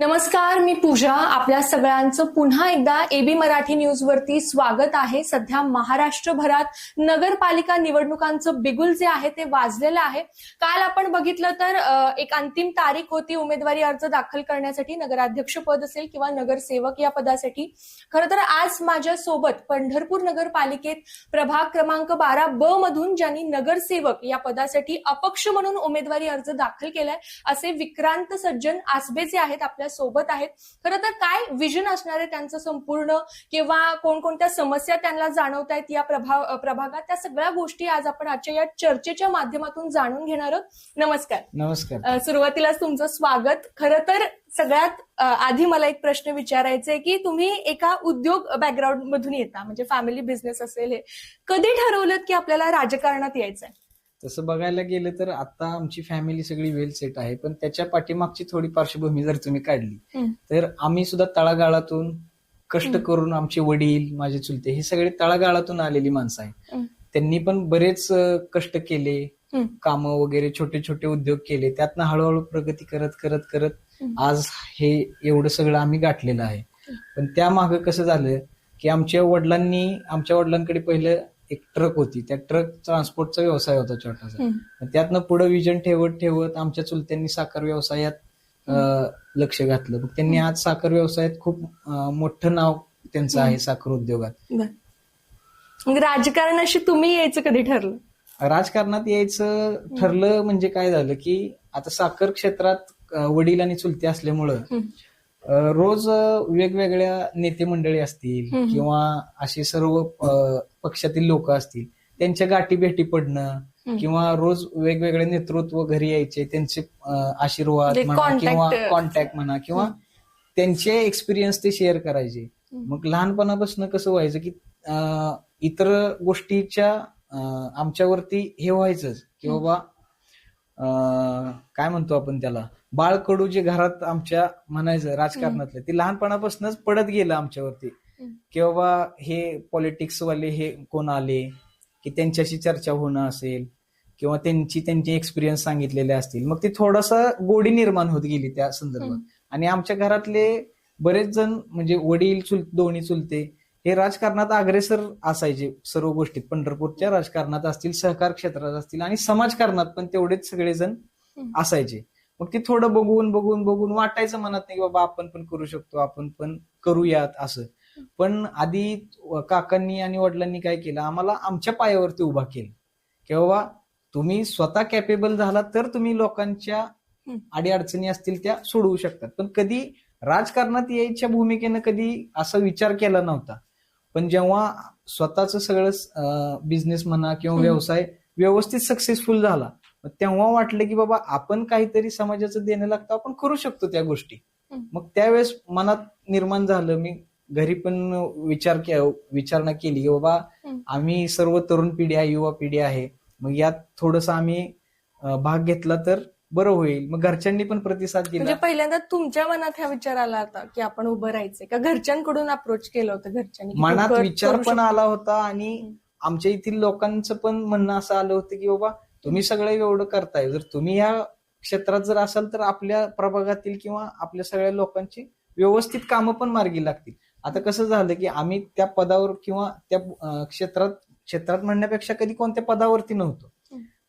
नमस्कार मी पूजा. आपल्या सगळ्यांचं पुन्हा एकदा एबी मराठी न्यूज वरती स्वागत आहे. सध्या महाराष्ट्रभरात नगरपालिका निवडणुकांचं बिगुल जे आहे ते वाजलेलं आहे. काल आपण बघितलं तर एक अंतिम तारीख होती उमेदवारी अर्ज दाखल करण्यासाठी. नगराध्यक्ष पद असेल किंवा नगरसेवक या पदासाठी. खरं तर आज माझ्या सोबत पंढरपूर नगरपालिकेत प्रभाग क्रमांक बारा ब मधून ज्यांनी नगरसेवक या पदासाठी अपक्ष म्हणून उमेदवारी अर्ज दाखल केलाय असे विक्रांत सज्जन आसबे जे आहेत आपल्या सोबत आहेत. खरं तर काय विजन असणार आहे त्यांचं संपूर्ण? किंवा कोणकोणत्या समस्या त्यांना जाणवत आहेत या प्रभाग प्रभागात? त्या सगळ्या गोष्टी आज आपण आजच्या या चर्चेच्या माध्यमातून जाणून घेणार आहोत. नमस्कार. नमस्कार. अ, सुरुवातीलाच तुमचं स्वागत. खरं तर सगळ्यात आधी मला एक प्रश्न विचारायचा आहे की तुम्ही एका उद्योग बॅकग्राऊंड मधून येता म्हणजे फॅमिली बिझनेस असेल हे. कधी ठरवलं की आपल्याला राजकारणात यायचंय? तसं बघायला गेलं तर आता आमची फॅमिली सगळी वेल सेट आहे पण त्याच्या पाठीमागची थोडी पार्श्वभूमी जर तुम्ही काढली. तर आम्ही सुद्धा तळागाळातून कष्ट. करून आमचे वडील माझे चुलते हे सगळे तळागाळातून आलेली माणसं आहेत. त्यांनी पण बरेच कष्ट केले. कामं वगैरे छोटे छोटे उद्योग केले त्यातनं हळूहळू प्रगती करत करत करत. आज हे एवढं सगळं आम्ही गाठलेलं आहे पण त्या मागं कसं झालं की आमच्या वडिलांनी आमच्या वडिलांकडे पहिलं एक ट्रक होती. त्या ट्रक ट्रान्सपोर्टचा व्यवसाय होता छोटासा. त्यातनं पुढे विजन ठेवत ठेवत आमच्या चुलत्यांनी साखर व्यवसायात लक्ष घातलं. मग त्यांनी आज साखर व्यवसायात खूप मोठं नाव त्यांचं आहे साखर उद्योगात. राजकारणाशी तुम्ही यायचं कधी ठरलं? राजकारणात यायचं ठरलं म्हणजे काय झालं की आता साखर क्षेत्रात वडील आणि चुलते असल्यामुळं रोज वेगवेगळ्या नेते मंडळी असतील. किंवा असे सर्व पक्षातील लोक असतील त्यांच्या गाठी भेटी पडणं. किंवा रोज वेगवेगळे नेतृत्व घरी यायचे त्यांचे आशीर्वाद म्हणा किंवा कॉन्टॅक्ट म्हणा किंवा त्यांचे एक्सपिरियन्स ते शेअर करायचे. मग लहानपणापासून कसं व्हायचं की इतर गोष्टीच्या आमच्यावरती हे व्हायचंच की. बाबा काय म्हणतो आपण त्याला? बाळकडू जे घरात आमच्या म्हणायचं राजकारणातलं ते लहानपणापासूनच पडत गेलं आमच्यावरती. हम्म. की बाबा हे पॉलिटिक्स वाले हे कोण आले? की त्यांच्याशी चर्चा होणं असेल? किंवा त्यांची त्यांचे एक्सपिरियन्स सांगितलेले असतील? मग ती थोडासा गोडी निर्माण होत गेली त्या संदर्भात. आणि आमच्या घरातले बरेच जण म्हणजे वडील चुल दोन्ही चुलते हे राजकारणात अग्रेसर असायचे सर्व गोष्टीत. पंढरपूरच्या राजकारणात असतील सहकार क्षेत्रात असतील आणि समाजकारणात पण तेवढेच सगळेजण. असायचे. मग ते थोडं बघून बघून बघून वाटायचं मनात नाही की बाबा आपण पण करू शकतो आपण पण करूयात असं. पण आधी काकांनी आणि वडिलांनी काय केलं आम्हाला आमच्या पायावरती उभा केलं. की बाबा तुम्ही स्वतः कॅपेबल झाला तर तुम्ही लोकांच्या. अडीअडचणी असतील त्या सोडवू शकतात. पण कधी राजकारणात यायच्या भूमिकेनं कधी असा विचार केला नव्हता. पण जेव्हा स्वतःच सगळं बिझनेस म्हणा किंवा. व्यवसाय व्यवस्थित सक्सेसफुल झाला तेव्हा वाटलं की बाबा आपण काहीतरी समाजाचं देणं लागतं आपण करू शकतो त्या गोष्टी. मग त्यावेळेस मनात निर्माण झालं मी घरी पण विचार के- विचारणा केली की बाबा. आम्ही सर्व तरुण पिढी आहे युवा पिढी आहे मग यात थोडस आम्ही भाग घेतला तर बरं होईल मग घरच्यांनी पण प्रतिसाद म्हणजे दिला पहिल्यांदा तुमच्या मनात हा विचार आला होता की आपण उभं राहायचंय का घरच्यांकडून अप्रोच केलं होतं घरच्यांनी मनात विचार पण. आला होता आणि. आमच्या येथील लोकांचं पण म्हणणं असं आलं होतं की बाबा तुम्ही सगळं एवढं करताय जर तुम्ही या क्षेत्रात जर असाल तर आपल्या प्रभागातील किंवा आपल्या सगळ्या लोकांची व्यवस्थित कामं पण मार्गी लागतील आता कसं झालं की आम्ही त्या पदावर किंवा त्या क्षेत्रात क्षेत्रात म्हणण्यापेक्षा कधी कोणत्या पदावरती नव्हतो.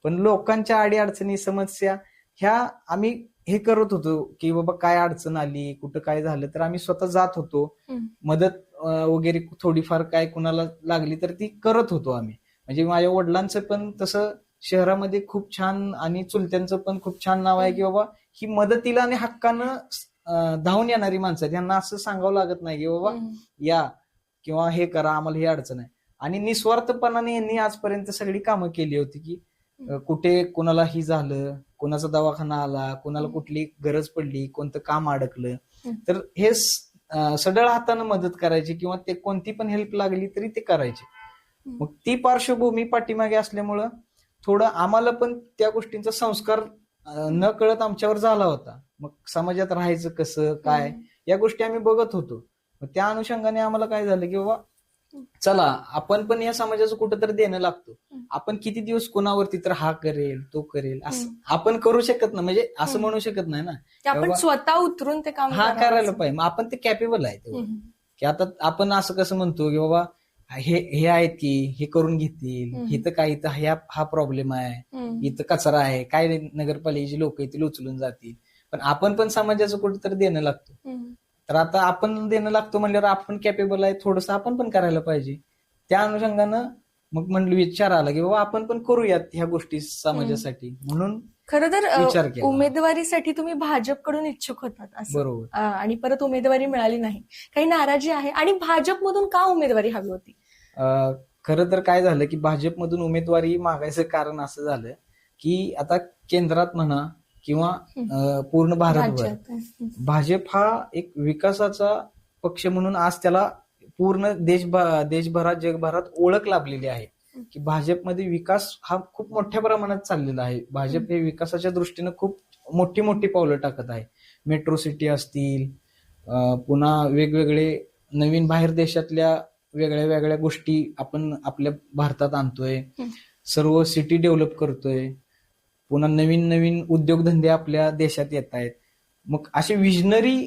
पण लोकांच्या अडीअडचणी समस्या ह्या आम्ही हे करत होतो की बाबा काय अडचण आली कुठं काय झालं तर आम्ही स्वतः जात होतो. मदत वगैरे थोडीफार काय कुणाला लागली तर ती करत होतो आम्ही. म्हणजे माझ्या वडिलांचं पण तसं शहरामध्ये खूप छान आणि चुलत्यांचं पण खूप छान नाव आहे की बाबा ही मदतीला आणि हक्कानं धावून येणारी माणसं आहेत. यांना असं सांगावं लागत नाही की बाबा. या किंवा हे करा आम्हाला ही अडचण आहे. आणि निस्वार्थपणाने यांनी आजपर्यंत सगळी कामं केली होती की कुठे कोणाला ही झालं कोणाचा दवाखाना आला कोणाला कुठली गरज पडली कोणतं काम अडकलं. तर हे स- अं, सढळ हातानं मदत करायची किंवा ते कोणती पण हेल्प लागली तरी ते करायचे. मग ती पार्श्वभूमी पाठीमागे असल्यामुळं थोडं आम्हाला पण त्या गोष्टींचा संस्कार न कळत आमच्यावर झाला होता मग समाजात राहायचं कसं काय. या गोष्टी आम्ही बघत होतो मग त्या अनुषंगाने आम्हाला काय झालं की बाबा चला आपण पण या समाजाचं कुठंतरी देणं लागतो. आपण किती दिवस कोणावरती तर हा करेल तो करेल असं. आपण करू शकत नाही म्हणजे असं. म्हणू शकत नाही ना आपण स्वतः उतरून ते काम हा. करायला पाहिजे मग आपण ते कॅपेबल आहे. की आता आपण असं कसं म्हणतो की बाबा हे हे आहेत की हे करून घेतील. इथं काय इथं ह्या हा प्रॉब्लेम आहे. इथं कचरा आहे काय नगरपालिकेची लोक येतील उचलून जातील पण आपण पण समाजाचं कुठेतरी देणं लागतो. तर आता आपण देणं लागतो म्हणल्यावर आपण कॅपेबल आहे थोडंसं आपण पण करायला पाहिजे. त्या अनुषंगानं मग म्हणलं विचार आला की बाबा आपण पण करूयात ह्या गोष्टी समाजासाठी. म्हणून खरं तर. उमेदवारीसाठी तुम्ही भाजपकडून इच्छुक होतात बरोबर. आणि परत उमेदवारी मिळाली नाही. काही नाराजी आहे. आणि भाजपमधून का उमेदवारी हवी होती? खरं तर काय झालं की भाजपमधून उमेदवारी मागायचं कारण असं झालं की आता केंद्रात म्हणा किंवा पूर्ण भारतभर. भाजप हा एक विकासाचा पक्ष म्हणून आज त्याला पूर्ण देशभा देशभरात जगभरात ओळख लाभलेली आहे. की भाजपमध्ये विकास हा खूप मोठ्या प्रमाणात चाललेला आहे. भाजप हे विकासाच्या दृष्टीनं खूप मोठी मोठी पावलं टाकत आहे. मेट्रो सिटी असतील पुन्हा वेगवेगळे नवीन बाहेर देशातल्या वेगळ्या वेगळ्या गोष्टी आपण आपल्या भारतात आणतोय. सर्व सिटी डेव्हलप करतोय. पुन्हा नवीन नवीन उद्योगधंदे आपल्या देशात येत आहेत. मग असे विजनरी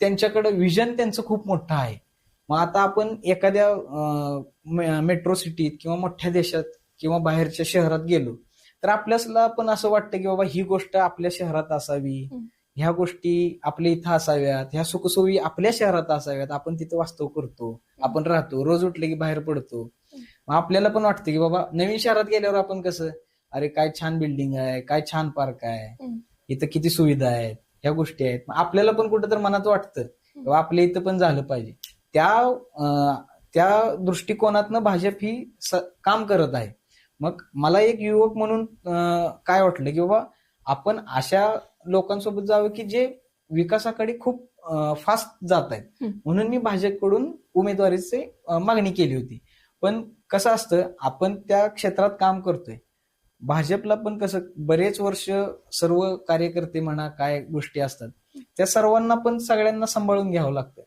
त्यांच्याकडे विजन त्यांचं खूप मोठं आहे. मग आता आपण एखाद्या मेट्रो सिटीत किंवा मोठ्या देशात किंवा बाहेरच्या शहरात गेलो तर आपल्याला पण असं वाटतं की बाबा ही गोष्ट आपल्या शहरात असावी. ह्या गोष्टी आपल्या इथं असाव्यात ह्या सुखसोयी आपल्या शहरात असाव्यात आपण तिथं वास्तव करतो आपण राहतो रोज उठले की बाहेर पडतो. मग आपल्याला पण वाटतं की बाबा नवीन शहरात गेल्यावर आपण कसं अरे काय छान बिल्डिंग आहे काय छान पार्क आहे. इथं किती सुविधा आहेत ह्या गोष्टी आहेत. आपल्याला पण कुठं तर मनात वाटतं की बाबा आपल्या इथं पण झालं पाहिजे. त्या त्या दृष्टिकोनातनं भाजप ही काम करत आहे. मग मला एक युवक म्हणून काय वाटलं की बाबा आपण अशा लोकांसोबत जावं की जे विकासाकडे खूप फास्ट जात आहेत. म्हणून मी भाजपकडून उमेदवारीची मागणी केली होती. पण कसं असतं आपण त्या क्षेत्रात काम करतोय. भाजपला पण कसं बरेच वर्ष सर्व कार्यकर्ते म्हणा काय गोष्टी असतात त्या सर्वांना पण सगळ्यांना सांभाळून घ्यावं लागतं.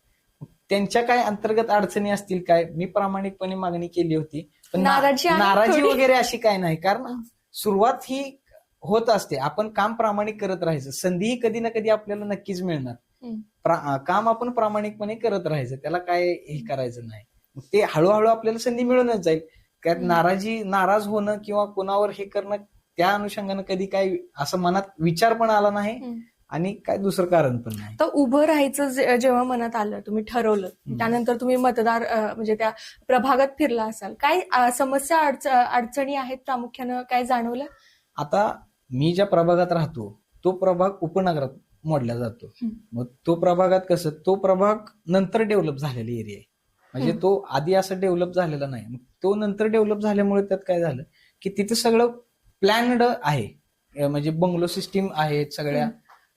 त्यांच्या काय अंतर्गत अडचणी असतील काय मी प्रामाणिकपणे मागणी केली होती पण नाराजी नाराजी. वगैरे अशी काय नाही कारण सुरुवात ही होत असते. आपण काम प्रामाणिक करत राहायचं संधीही कधी ना कधी आपल्याला नक्कीच मिळणार. काम आपण प्रामाणिकपणे करत राहायचं त्याला काय हे करायचं नाही. ते हळूहळू आपल्याला संधी मिळूनच जाईल. त्यात. नाराजी नाराज होणं किंवा कोणावर हे करणं त्या अनुषंगानं कधी काय असं मनात विचार पण आला नाही. आणि काय दुसरं कारण पण नाही तर उभं राहायचं जेव्हा मनात आलं तुम्ही ठरवलं त्यानंतर तुम्ही मतदार म्हणजे त्या प्रभागात फिरला असाल काय समस्या अडच- अडचणी आहेत प्रामुख्यानं काय जाणवलं आता मी ज्या प्रभागात राहतो तो प्रभाग उपनगरात मोडला जातो. मग तो प्रभागात कसं तो प्रभाग नंतर डेव्हलप झालेला एरिया आहे म्हणजे. तो आधी असं डेव्हलप झालेला नाही तो नंतर डेव्हलप झाल्यामुळे त्यात काय झालं की तिथं सगळं प्लॅन्ड आहे. म्हणजे बंगलो सिस्टीम आहेत सगळ्या.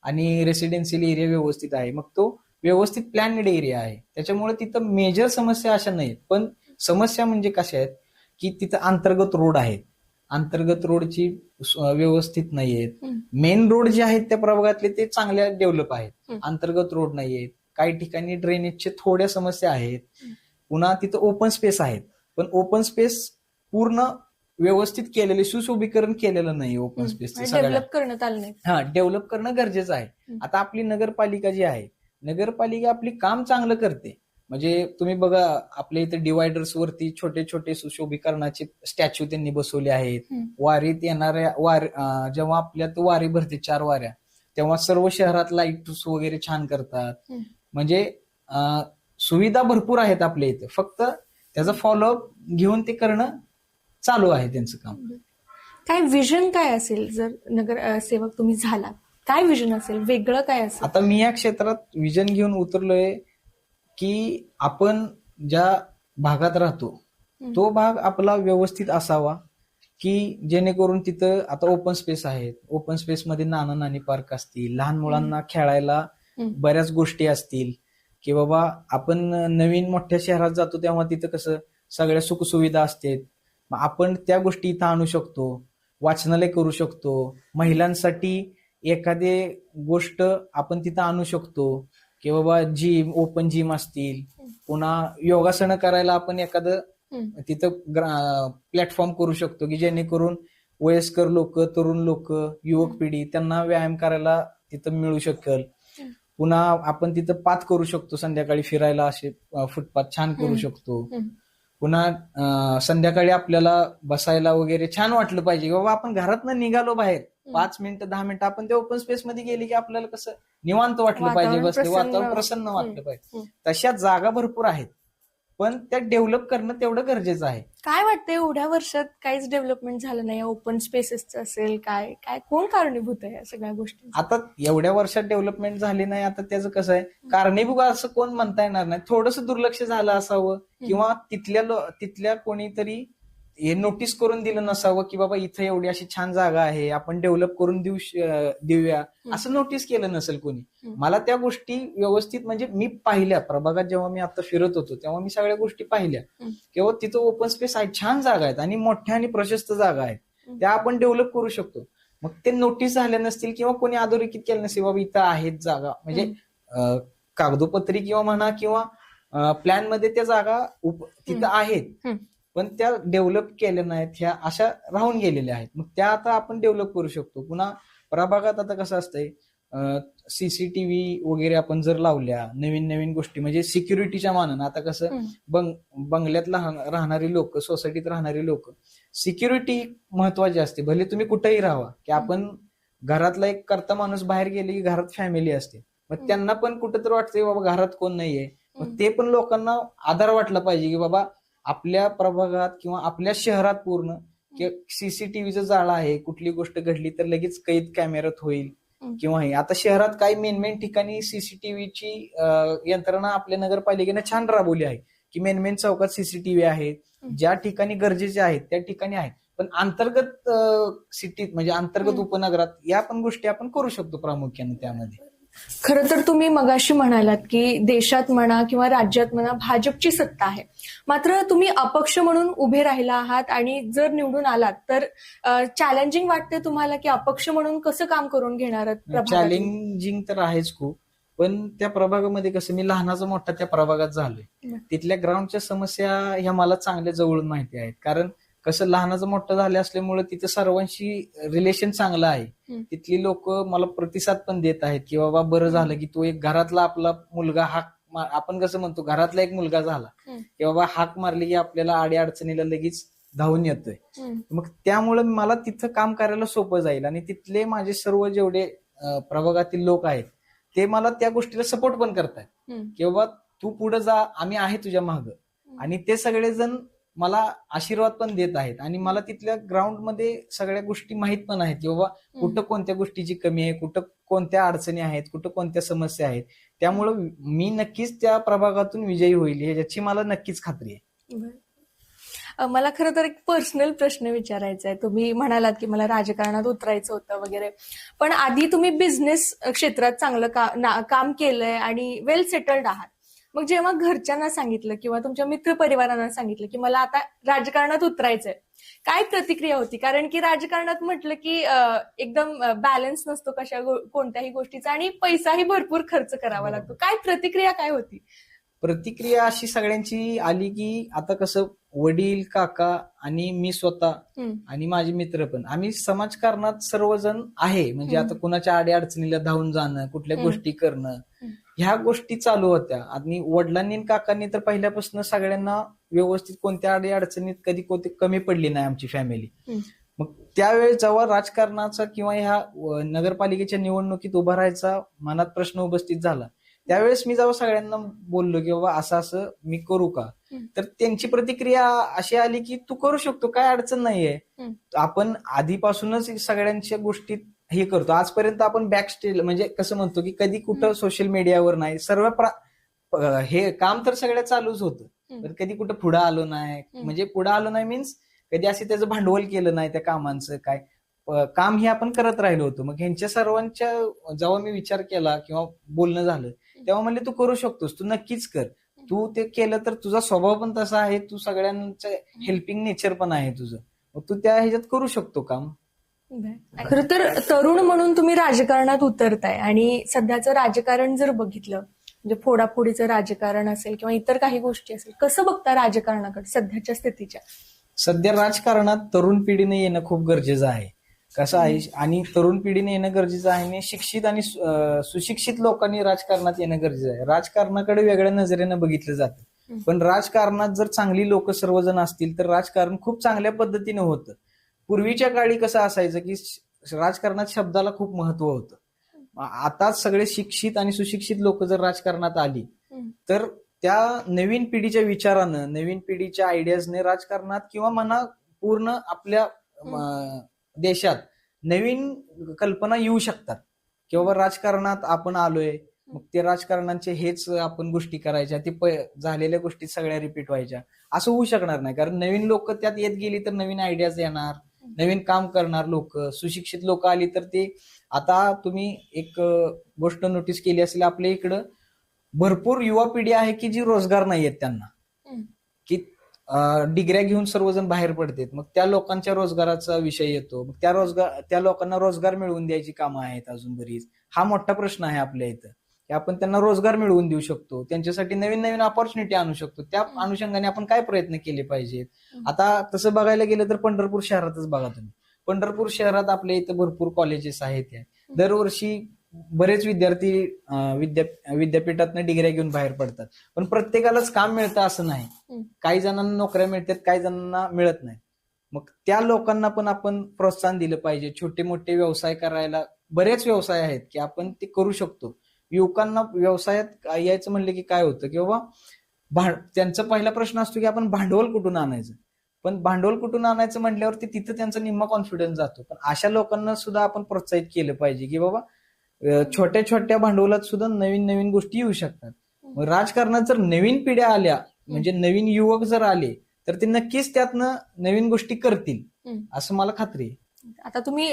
आणि रेसिडेन्शियल एरिया व्यवस्थित आहे. मग तो व्यवस्थित प्लॅन्ड एरिया आहे. त्याच्यामुळे तिथं मेजर समस्या अशा नाहीत. पण समस्या म्हणजे कशा आहेत की तिथं अंतर्गत रोड आहेत. अंतर्गत रोडची व्यवस्थित नाहीयेत. मेन रोड जे आहेत त्या प्रभागातले ते चांगल्या डेव्हलप आहेत. अंतर्गत रोड नाहीयेत. काही ठिकाणी ड्रेनेजचे थोड्या समस्या आहेत. पुन्हा तिथं ओपन स्पेस आहेत. पण ओपन स्पेस पूर्ण व्यवस्थित केलेले सुशोभीकरण केलेलं नाही ओपन सगळ्या डेव्हलप करण्यात आलं नाही हा डेव्हलप करणं गरजेचं आहे. आता आपली नगरपालिका जी आहे नगरपालिका आपली काम चांगलं करते. म्हणजे तुम्ही बघा आपल्या इथे डिवायडर्स वरती छोटे छोटे सुशोभीकरणाचे स्टॅच्यू त्यांनी बसवले आहेत. वारीत येणाऱ्या वार जेव्हा आपल्यात वारी भरते चार वाऱ्या तेव्हा सर्व शहरात लाईट्स वगैरे छान करतात. म्हणजे सुविधा भरपूर आहेत आपल्या इथे. फक्त त्याचा फॉलोअप घेऊन ते करणं चालू आहे त्यांचं काम. काय विजन काय असेल जर नगर सेवक तुम्ही झालात काय विजन असेल? वेगळं काय असेल? आता मी या क्षेत्रात विजन घेऊन उतरलोय की आपण ज्या भागात राहतो. तो भाग आपला व्यवस्थित असावा की जेणेकरून तिथं आता ओपन स्पेस आहेत. ओपन स्पेसमध्ये नाना नानी पार्क असतील लहान मुलांना खेळायला. बऱ्याच गोष्टी असतील. की बाबा आपण नवीन मोठ्या शहरात जातो तेव्हा तिथं कसं सगळ्या सुखसुविधा असतात. मग आपण त्या गोष्टी इथं आणू शकतो वाचनालय करू शकतो. महिलांसाठी एखादी गोष्ट आपण तिथं आणू शकतो की बाबा जिम ओपन जिम असतील. पुन्हा योगासनं करायला आपण एखादं. तिथं प्लॅटफॉर्म करू शकतो की जेणेकरून वयस्कर लोक तरुण लोक युवक पिढी त्यांना व्यायाम करायला तिथं मिळू शकेल. पुन्हा आपण तिथं पाथ करू शकतो संध्याकाळी फिरायला असे फुटपाथ छान करू. शकतो. पुन्हा संध्याकाळी आपल्याला बसायला वगैरे छान वाटलं पाहिजे बाबा आपण घरातनं निघालो बाहेर पाच मिनिटं दहा मिनिटं आपण त्या ओपन स्पेस मध्ये गेले की आपल्याला कसं निवांत वाटलं पाहिजे प्रसन्न- वातावरण प्रसन्न वाटलं. पाहिजे. तशा जागा भरपूर आहेत पण त्या डेव्हलप करणं तेवढं गरजेचं आहे. काय वाटतं एवढ्या वर्षात काहीच डेव्हलपमेंट झालं नाही? ओपन स्पेसेसचं असेल काय? काय कोण कारणीभूत आहे या सगळ्या गोष्टी आता एवढ्या वर्षात डेव्हलपमेंट झाली नाही आता त्याचं कसं आहे? कारणीभूत असं कोण म्हणता येणार नाही. थोडस दुर्लक्ष झालं असावं किंवा तिथल्या तिथल्या कोणीतरी हे नोटीस करून दिलं नसावं की बाबा इथं एवढी अशी छान जागा आहे आपण डेव्हलप करून देऊ देऊया. असं नोटीस केलं नसेल कोणी. मला त्या गोष्टी व्यवस्थित म्हणजे मी पाहिल्या. प्रभागात जेव्हा मी आता फिरत होतो तेव्हा मी सगळ्या गोष्टी पाहिल्या. किंवा तिथं ओपन स्पेस आहे छान जागा आहेत आणि मोठ्या आणि प्रशस्त जागा आहेत. त्या आपण डेव्हलप करू शकतो. मग ते नोटीस झाल्या नसतील किंवा कोणी अधोरेखित केलं नसेल बाबा इथं आहेत जागा. म्हणजे कागदोपत्री किंवा म्हणा किंवा प्लॅनमध्ये त्या जागा तिथं आहेत. पण त्या डेव्हलप केल्या नाहीत ह्या अशा राहून गेलेल्या आहेत. मग त्या आता आपण डेव्हलप करू शकतो. पुन्हा प्रभागात आता कसं असतंय सीसीटीव्ही वगैरे आपण जर लावल्या नवीन नवीन गोष्टी म्हणजे सिक्युरिटीच्या मानानं आता कसं. बंग बंगल्यात राहणारी लोक सोसायटीत राहणारी लोक सिक्युरिटी महत्वाची असते. भले तुम्ही कुठेही राहा की आपण घरातला एक करता माणूस बाहेर गेले की घरात फॅमिली असते. मग त्यांना पण कुठेतरी वाटतंय बाबा घरात कोण नाहीये. मग ते पण लोकांना आधार वाटला पाहिजे की बाबा आपल्या प्रभागात किंवा आपल्या शहरात पूर्ण सीसीटीव्हीचं जाळं आहे कुठली गोष्ट घडली तर लगेच कैद कॅमेऱ्यात होईल. किंवा हे आता शहरात काही मेन मेन ठिकाणी सीसीटीव्हीची यंत्रणा आपल्या नगरपालिकेनं छान राबवली आहे की मेन मेन चौकात सीसीटीव्ही आहेत. ज्या ठिकाणी गरजेचे आहेत त्या ठिकाणी आहेत पण अंतर्गत सिटीत म्हणजे अंतर्गत. उपनगरात या पण गोष्टी आपण करू शकतो प्रामुख्याने त्यामध्ये खरं तर तुम्ही मगाशी म्हणालात की देशात म्हणा किंवा राज्यात म्हणा भाजपची सत्ता आहे मात्र तुम्ही अपक्ष म्हणून उभे राहिला आहात आणि जर निवडून आलात तर चॅलेंजिंग वाटते तुम्हाला की अपक्ष म्हणून कसं काम करून घेणार? चॅलेंजिंग तर आहेच खूप पण त्या प्रभागामध्ये कसं मी लहानाचा मोठा त्या प्रभागात झालोय. तिथल्या ग्राउंडच्या समस्या ह्या मला चांगल्या जवळून माहिती आहेत कारण कसं लहानाचं मोठं झाले असल्यामुळे तिथं सर्वांशी रिलेशन चांगलं आहे. तिथली लोक मला प्रतिसाद पण देत आहेत की बाबा बरं झालं की तो एक घरातला आपला मुलगा हाक आपण कसं म्हणतो घरातला एक मुलगा झाला. की बाबा हाक मारली की आपल्याला आडी अडचणीला लगेच धावून येतोय. मग त्यामुळे मला तिथं काम करायला सोपं जाईल आणि तिथले माझे सर्व जेवढे प्रभागातील लोक आहेत ते मला त्या गोष्टीला सपोर्ट पण करतात हम्म. की बाबा तू पुढे जा आम्ही आहे तुझ्या माग आणि ते सगळेजण मला आशीर्वाद पण देत आहेत. आणि मला तिथल्या ग्राउंडमध्ये सगळ्या गोष्टी माहीत पण आहेत की बाबा कुठं कोणत्या गोष्टीची कमी आहे कुठं कोणत्या अडचणी आहेत कुठं कोणत्या समस्या आहेत. त्यामुळं मी नक्कीच त्या प्रभागातून विजयी होईल याची मला नक्कीच खात्री आहे. मला खरं तर एक पर्सनल प्रश्न विचारायचा आहे. तुम्ही म्हणालात की मला राजकारणात उतरायचं होतं वगैरे. पण आधी तुम्ही बिझनेस क्षेत्रात चांगलं का, काम केलंय आणि वेल सेटल्ड आहात. मग जेव्हा घरच्यांना सांगितलं किंवा तुमच्या मित्रपरिवारांना सांगितलं की मला आता राजकारणात उतरायचंय काय प्रतिक्रिया होती कारण की राजकारणात म्हटलं की एकदम बॅलन्स नसतो कशा कोणत्याही गोष्टीचा आणि पैसाही भरपूर खर्च करावा लागतो काय प्रतिक्रिया काय होती प्रतिक्रिया अशी सगळ्यांची आली की आता कसं वडील काका आणि मी स्वतः आणि माझे मित्र पण आम्ही समाजकारणात सर्वजण आहे म्हणजे. आता कुणाच्या आडी अडचणीला धावून जाणं कुठल्या. गोष्टी करणं. ह्या गोष्टी चालू होत्या आणि वडिलांनी काकांनी तर पहिल्यापासून सगळ्यांना व्यवस्थित कोणत्या अडी अडचणीत कधी कोणती कमी पडली नाही आमची फॅमिली. मग त्यावेळेस जेव्हा राजकारणाचा किंवा ह्या नगरपालिकेच्या निवडणुकीत उभा राहायचा मनात प्रश्न उपस्थित झाला त्यावेळेस मी जेव्हा सगळ्यांना बोललो की बाबा असं असं मी करू का. तर त्यांची प्रतिक्रिया अशी आली की तू करू शकतो काय अडचण नाहीये. आपण आधीपासूनच सगळ्यांच्या गोष्टीत हे करतो. आजपर्यंत आपण बॅक स्टेज म्हणजे कसं म्हणतो की कधी कुठं सोशल मीडियावर नाही. सर्व हे काम तर सगळ्या चालूच होतं. पण कधी कुठं पुढं आलो नाही. म्हणजे पुढं आलो नाही मीन्स कधी असे त्याचं भांडवल केलं नाही त्या कामांचं काय. काम हे आपण करत राहिलो होतो. मग ह्यांच्या सर्वांच्या जेव्हा मी विचार केला किंवा बोलणं झालं तेव्हा म्हणले तू करू शकतोस. तू नक्कीच कर. तू ते केलं तर तुझा स्वभाव पण तसा आहे. तू सगळ्यांचं हेल्पिंग नेचर पण आहे तुझं. मग तू त्या ह्याच्यात करू शकतो काम. खर तर तरुण म्हणून तुम्ही राजकारणात उतरताय. आणि सध्याचं राजकारण जर बघितलं म्हणजे फोडाफोडीचं राजकारण असेल किंवा इतर काही गोष्टी असेल कसं बघता राजकारणाकडे सध्याच्या स्थितीच्या? सध्या राजकारणात तरुण पिढीने येणं खूप गरजेचं आहे. कसं आहे आणि तरुण पिढीने येणं गरजेचं आहे आणि शिक्षित आणि सुशिक्षित लोकांनी राजकारणात येणं गरजेचं आहे. राजकारणाकडे वेगळ्या नजरेनं बघितलं जातं. पण राजकारणात जर चांगली लोक सर्वजण असतील तर राजकारण खूप चांगल्या पद्धतीनं होतं. पूर्वीच्या काळी कसं असायचं की राजकारणात शब्दाला खूप महत्त्व होतं. आता सगळे शिक्षित आणि सुशिक्षित लोक जर राजकारणात आली. तर त्या नवीन पिढीच्या विचारानं नवीन पिढीच्या आयडियाजने राजकारणात किंवा म्हणा पूर्ण आपल्या देशात नवीन कल्पना येऊ शकतात. किंवा राजकारणात आपण आलोय मग ते राजकारणाचे हेच आपण गोष्टी करायच्या ते प- झालेल्या गोष्टी सगळ्या रिपीट व्हायच्या. असं होऊ शकणार नाही कारण नवीन लोक त्यात येत गेली तर नवीन आयडियाज येणार. नवीन काम करणार लोक सुशिक्षित लोक आली तर ते आता तुम्ही एक गोष्ट नोटीस केली असेल आपल्या इकडं भरपूर युवा पिढी आहे की जी रोजगार नाही आहेत त्यांना. की डिग्र्या घेऊन सर्वजण बाहेर पडतात. मग त्या लोकांच्या रोजगाराचा विषय येतो. मग त्या रोजगार त्या लोकांना रोजगार मिळवून द्यायची कामं आहेत अजून बरीच. हा मोठा प्रश्न आहे आपल्या इथं. आपण त्यांना रोजगार मिळवून देऊ शकतो. त्यांच्यासाठी नवीन नवीन ऑपॉर्च्युनिटी आणू शकतो. त्या अनुषंगाने आपण काय प्रयत्न केले पाहिजेत. आता तसं बघायला गेलं तर पंढरपूर शहरातच बघा तुम्ही. पंढरपूर शहरात आपल्या इथं भरपूर कॉलेजेस आहेत. दरवर्षी बरेच विद्यार्थी विद्या विद्यापीठातनं डिग्र्या घेऊन बाहेर पडतात. पण प्रत्येकालाच काम मिळतं असं नाही. काही जणांना नोकऱ्या मिळतात काही जणांना मिळत नाही. मग त्या लोकांना पण आपण प्रोत्साहन दिलं पाहिजे. छोटे मोठे व्यवसाय करायला बरेच व्यवसाय आहेत की आपण ते करू शकतो. युवकांना व्यवसायात यायचं म्हणलं की काय होतं? की बाबा भां त्यांचा पहिला प्रश्न असतो की आपण भांडवल कुठून आणायचं? पण भांडवल कुठून आणायचं म्हटल्यावरती तिथं त्यांचा निम्मा कॉन्फिडन्स जातो. पण अशा लोकांना सुद्धा आपण प्रोत्साहित केलं पाहिजे की बाबा छोट्या छोट्या भांडवलात सुद्धा नवीन नवीन गोष्टी येऊ शकतात. राजकारणात जर नवीन पिढ्या आल्या म्हणजे नवीन युवक जर आले तर ते नक्कीच त्यातनं नवीन गोष्टी करतील. असं मला खात्री आहे. आता तुम्ही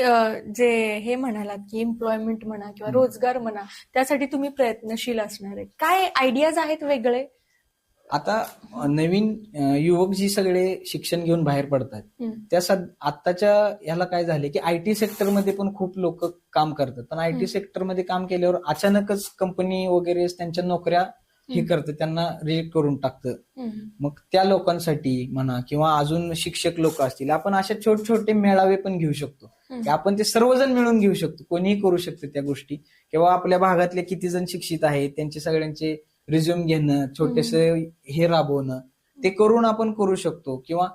जे हे म्हणालात की एम्प्लॉयमेंट म्हणा किंवा. रोजगार म्हणा त्यासाठी तुम्ही प्रयत्नशील असणार आहे काय आयडियाज आहेत वेगळे आता नवीन युवक जी सगळे शिक्षण घेऊन बाहेर पडतात. त्या सद आत्ताच्या ह्याला काय झाले की आय टी सेक्टरमध्ये पण खूप लोक काम करतात पण आय टी हम्म. सेक्टरमध्ये काम केल्यावर अचानकच कंपनी वगैरे त्यांच्या नोकऱ्या हे. करतं त्यांना रिजेक्ट करून टाकतं. मग त्या लोकांसाठी म्हणा किंवा अजून शिक्षक लोक असतील आपण असे छोटे छोटे मेळावे पण घेऊ शकतो. आपण ते सर्वजण मिळून घेऊ शकतो. कोणीही करू शकतो त्या गोष्टी. किंवा आपल्या भागातले किती जण शिक्षित आहेत त्यांचे सगळ्यांचे रिझ्युम घेणं छोटेस हे राबवणं ते करून आपण करू शकतो. किंवा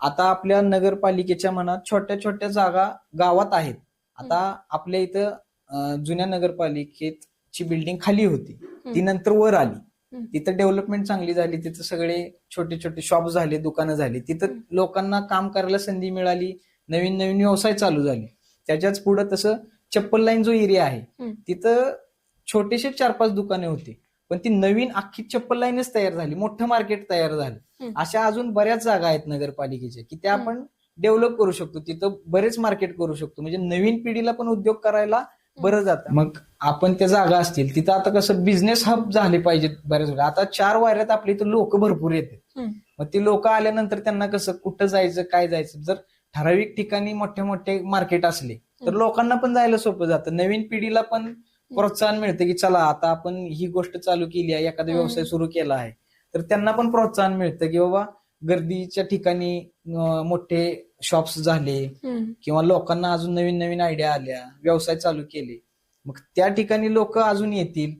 आता आपल्या नगरपालिकेच्या मनात छोट्या छोट्या जागा गावात आहेत. आता आपल्या इथं जुन्या नगरपालिकेची बिल्डिंग खाली होती. ती नंतर वर आली. तिथं डेव्हलपमेंट चांगली झाली तिथं सगळे छोटे छोटे शॉप झाले दुकानं झाली तिथं. लोकांना काम करायला संधी मिळाली नवीन नवीन व्यवसाय चालू झाले त्याच्याच पुढे तसं चप्पल लाईन जो एरिया आहे. तिथं छोटेसे चार पाच दुकाने होती पण ती नवीन अख्खी चप्पल लाईनच तयार झाली मोठं मार्केट तयार झालं. अशा अजून बऱ्याच जागा आहेत नगरपालिकेच्या की त्या. आपण डेव्हलप करू शकतो तिथं बरेच मार्केट करू शकतो म्हणजे नवीन पिढीला पण उद्योग करायला बरं जातं. मग आपण त्या जागा असतील तिथं आता कसं बिझनेस हब झाले पाहिजेत बऱ्याच वेळा. आता चार वाऱ्यात आपल्या इथं लोक भरपूर येतात. हम्म. मग ते लोक आल्यानंतर त्यांना कसं कुठं जायचं काय जायचं? जर ठराविक ठिकाणी मोठे मोठे मार्केट असले तर. लोकांना पण जायला सोपं जातं. नवीन पिढीला पण प्रोत्साहन मिळतं की चला आता आपण ही गोष्ट चालू केली आहे एखादा. व्यवसाय सुरू केला आहे. तर त्यांना पण प्रोत्साहन मिळतं की बाबा गर्दीच्या ठिकाणी मोठे शॉप्स झाले. किंवा लोकांना अजून नवीन नवीन आयडिया आल्या व्यवसाय चालू केले मग त्या ठिकाणी लोक अजून येतील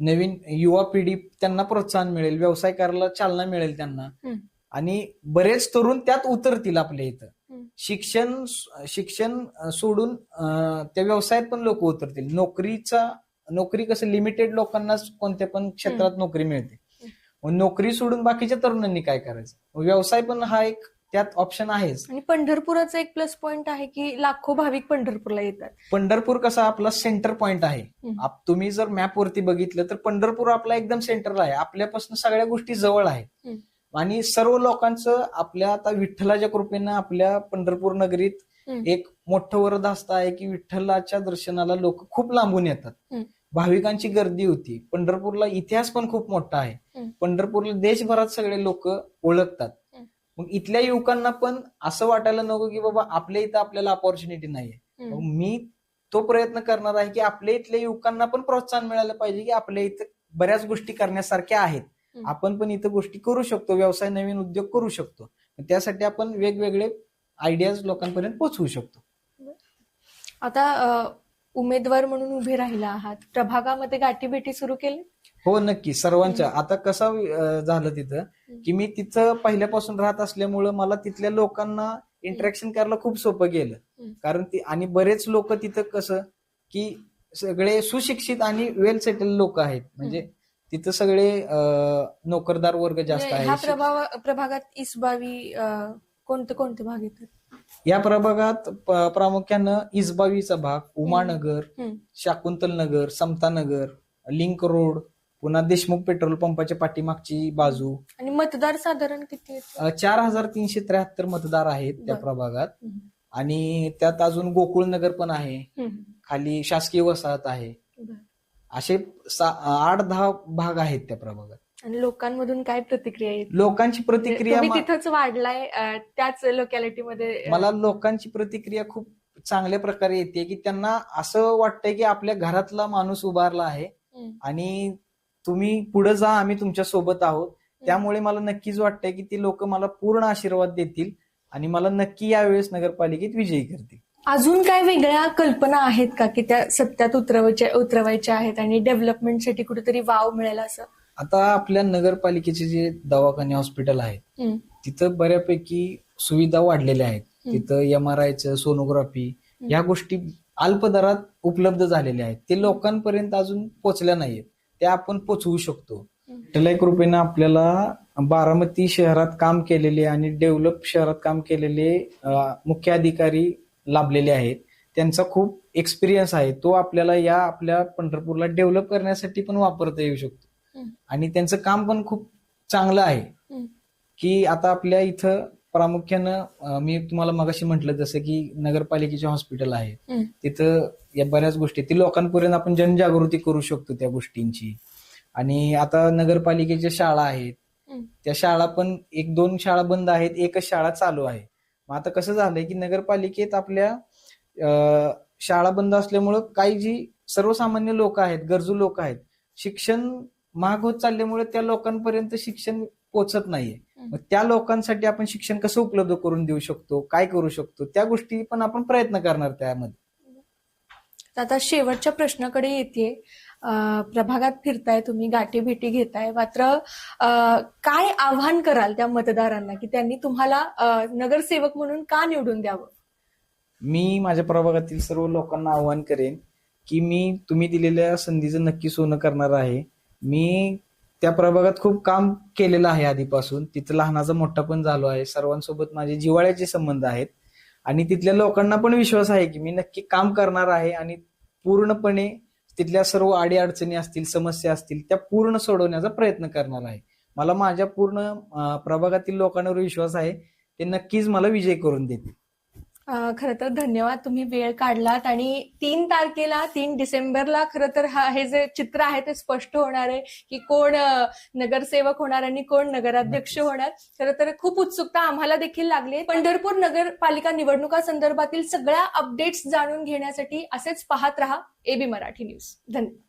नवीन युवा पिढी त्यांना प्रोत्साहन मिळेल व्यवसाय करायला चालना मिळेल त्यांना. आणि बरेच तरुण त्यात उतरतील आपल्या इथं. शिक्षण शिक्षण सोडून त्या व्यवसायात पण लोक उतरतील नोकरीचा नोकरी कसं लिमिटेड लोकांनाच कोणत्या पण क्षेत्रात नोकरी मिळते नोकरी सोडून बाकीच्या तरुणांनी काय करायचं? व्यवसाय पण हा एक त्यात ऑप्शन आहेच. आणि पंढरपुराचा एक प्लस पॉइंट आहे की लाखो भाविक पंढरपूरला येतात. पंढरपूर कसा आपला सेंटर पॉइंट आहे. तुम्ही जर मॅप वरती बघितलं तर पंढरपूर आपला एकदम सेंटरला आहे. आपल्यापासून सगळ्या गोष्टी जवळ आहेत. आणि सर्व लोकांचं आपल्या आता विठ्ठलाच्या कृपेनं आपल्या पंढरपूर नगरीत. एक मोठं वरदहस्त आहे की विठ्ठलाच्या दर्शनाला लोक खूप लांबून येतात. भाविकांची गर्दी होती. पंढरपूरला इतिहास पण खूप मोठा आहे. पंढरपूरला देशभरात सगळे लोक ओळखतात. मग इथल्या युवकांना पण असं वाटायला नको की बाबा आपल्या इथं आपल्याला ऑपॉर्च्युनिटी नाहीये. मी तो प्रयत्न करणार आहे की आपल्या इथल्या युवकांना पण प्रोत्साहन मिळालं पाहिजे की आपल्या इथं बऱ्याच गोष्टी करण्यासारख्या आहेत. आपण पण इथं गोष्टी करू शकतो. व्यवसाय नवीन उद्योग करू शकतो. त्यासाठी आपण वेगवेगळे आयडियाज लोकांपर्यंत पोहोचवू शकतो. आता उमेदवार म्हणून उभे राहिला आहात. प्रभागामध्ये गाठीभेटी सुरू केली? हो नक्की. सर्वांच्या. आता कसं झालं तिथं की मी तिथं पहिल्यापासून राहत असल्यामुळं मला तिथल्या लोकांना इंटरॅक्शन करायला खूप सोपं गेलं. कारण ती आणि बरेच लोक तिथं कसं की सगळे सुशिक्षित आणि वेल सेटल लोक आहेत. म्हणजे तिथं सगळे नोकरदार वर्ग जास्त म्हणजे ह्या आहे प्रभागात इसबावी कोणते कोणते भाग येतात? या प्रभागात प्रामुख्यानं इसबावीचा भाग उमानगर. शाकुंतल नगर समतानगर लिंक रोड पुन्हा देशमुख पेट्रोल पंपाच्या पाठीमागची बाजू आणि मतदार साधारण किती आहेत चार हजार तीनशे त्र्याहत्तर मतदार आहेत त्या बरं. प्रभागात हम्म. आणि त्यात अजून गोकुळ नगर पण आहे हम्म. खाली शासकीय वसाहत आहे बरं. असे सा- आठ दहा भाग आहेत त्या प्रभागात आणि लोकांमधून काय प्रतिक्रिया येत लोकांची प्रतिक्रिया तुम्ही मा- तिथंच वाढलाय अ, त्याच लोकॅलिटीमध्ये मला लोकांची प्रतिक्रिया खूप चांगल्या प्रकारे येते की त्यांना असं वाटतंय की आपल्या घरातला माणूस उभारला आहे हम्म. आणि तुम्ही पुढे जा आम्ही तुमच्यासोबत आहोत. त्यामुळे मला नक्कीच वाटतंय की ती लोक मला पूर्ण आशीर्वाद देतील आणि मला नक्की यावेळेस नगरपालिकेत विजयी करतील. अजून काय वेगळ्या कल्पना आहेत का की त्या सत्यात उतरवायच्या उतरवायच्या आहेत आणि डेव्हलपमेंटसाठी कुठेतरी वाव मिळेल असं? आता आपल्या नगरपालिकेचे जे दवाखाने हॉस्पिटल आहेत. तिथं बऱ्यापैकी सुविधा वाढलेल्या आहेत. तिथं एम आर आयचं सोनोग्राफी या गोष्टी अल्प दरात उपलब्ध झालेल्या आहेत ते लोकांपर्यंत अजून पोचल्या नाहीत त्या आपण पोचवू शकतो. त्याला कृपेनं आपल्याला बारामती शहरात काम केलेले आणि डेव्हलप शहरात काम केलेले मुख्य अधिकारी लाभलेले आहेत त्यांचा खूप एक्सपिरियन्स आहे तो आपल्याला या आपल्या पंढरपूरला डेव्हलप करण्यासाठी पण वापरता येऊ शकतो. आणि त्यांचं काम पण खूप चांगलं आहे. की आता आपल्या इथं प्रामुख्यानं मी तुम्हाला मगाशी म्हटलं जसं की नगरपालिकेचे हॉस्पिटल आहे. तिथं या बऱ्याच गोष्टी ती लोकांपर्यंत आपण जनजागृती करू शकतो त्या गोष्टींची आणि आता नगरपालिकेच्या शाळा आहेत. त्या शाळा पण एक दोन शाळा बंद आहेत एकच शाळा चालू आहे मग आता कसं झालंय की नगरपालिकेत आपल्या शाळा बंद असल्यामुळं काही जी सर्वसामान्य लोक आहेत गरजू लोक आहेत शिक्षण महाग होत चालल्यामुळे त्या लोकांपर्यंत शिक्षण पोचत नाहीये. मग त्या लोकांसाठी आपण शिक्षण कसं उपलब्ध करून देऊ शकतो? काय करू शकतो? त्या गोष्टी पण आपण प्रयत्न करणार त्यामध्ये. आता शेवटच्या प्रश्नाकडे येते. प्रभागात फिरताय तुम्ही गाठी भेटी घेताय. मात्र काय आव्हान कराल त्या मतदारांना की त्यांनी तुम्हाला नगरसेवक म्हणून का निवडून द्यावं? मी माझ्या प्रभागातील सर्व लोकांना आवाहन करेन की मी तुम्ही दिलेल्या संधीचं नक्की सोनं करणार आहे. मी त्या प्रभागात खूप काम केलेलं आहे आधीपासून. तिथं लहानाचा मोठा पण झालो आहे. सर्वांसोबत माझे जिव्हाळ्याचे संबंध आहेत. आणि तिथल्या लोकांना पण विश्वास आहे की मी नक्की काम करणार आहे आणि पूर्णपणे तिथल्या सर्व अडीअडचणी असतील समस्या असतील त्या पूर्ण सोडवण्याचा प्रयत्न करणार आहे. मला माझ्या पूर्ण प्रभागातील लोकांवर विश्वास आहे. ते नक्कीच मला विजय करून देतील. खरं तर धन्यवाद. तुम्ही वेळ काढलात आणि तीन तारखेला तीन डिसेंबरला खरं तर हा हे जे चित्र आहे ते स्पष्ट होणार आहे की कोण नगरसेवक होणार आणि कोण नगराध्यक्ष होणार. खरं तर खूप उत्सुकता आम्हाला देखील लागली आहे. पंढरपूर नगरपालिका निवडणुका संदर्भातील सगळ्या अपडेट्स जाणून घेण्यासाठी असेच पाहत रहा एबी मराठी न्यूज धन्यवाद.